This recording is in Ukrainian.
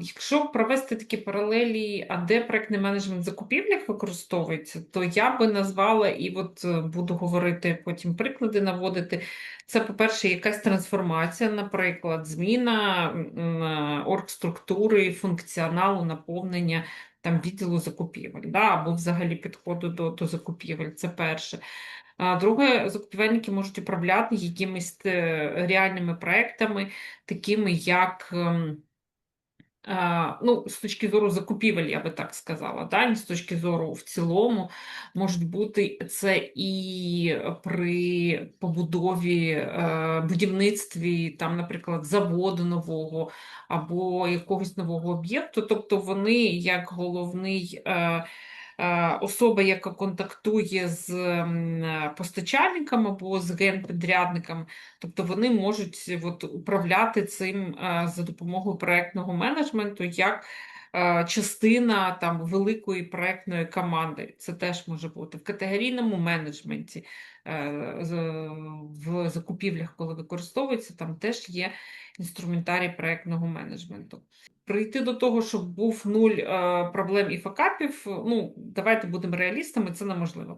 Якщо провести такі паралелі, а де проектний менеджмент в закупівлях використовується, то я би назвала, і от е, буду говорити потім приклади наводити. Це, по-перше, якась трансформація, наприклад, зміна оргструктури, функціоналу, наповнення там відділу закупівель, да, або взагалі підходу до, до закупівель. Це перше. А друге, закупівельники можуть управляти якимись е, реальними проектами, такими як. Ну, з точки зору закупівель, я би так сказала, да? з точки зору в цілому, можуть бути це і при побудові, е, будівництві, там, наприклад, заводу нового або якогось нового об'єкту. Тобто вони як головний. Е, Особа, яка контактує з е, постачальником або з генпідрядником, Тобто вони можуть от, управляти цим е, за допомогою проектного менеджменту як частина там, великої проектної команди. Це теж може бути в категорійному менеджменті, е, в закупівлях, коли використовується, там теж є інструментарій проектного менеджменту. Прийти до того, щоб був нуль е, проблем і факапів, ну давайте будемо реалістами, це неможливо.